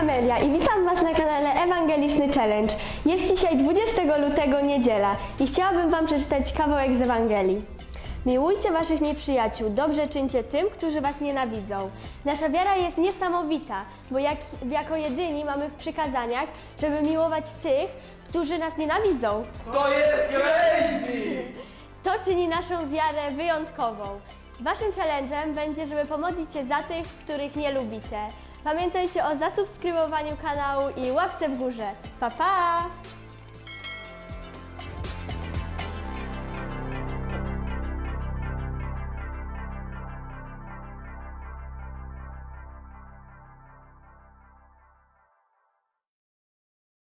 Amelia i witam Was na kanale Ewangeliczny Challenge. Jest dzisiaj 20 lutego niedziela i chciałabym Wam przeczytać kawałek z Ewangelii. Miłujcie Waszych nieprzyjaciół, dobrze czyńcie tym, którzy Was nienawidzą. Nasza wiara jest niesamowita, bo jak, jako jedyni mamy w przykazaniach, żeby miłować tych, którzy nas nienawidzą. To jest crazy! To czyni naszą wiarę wyjątkową. Waszym challenge'em będzie, żeby pomodlić się za tych, których nie lubicie. Pamiętajcie o zasubskrybowaniu kanału i łapce w górze. Pa pa!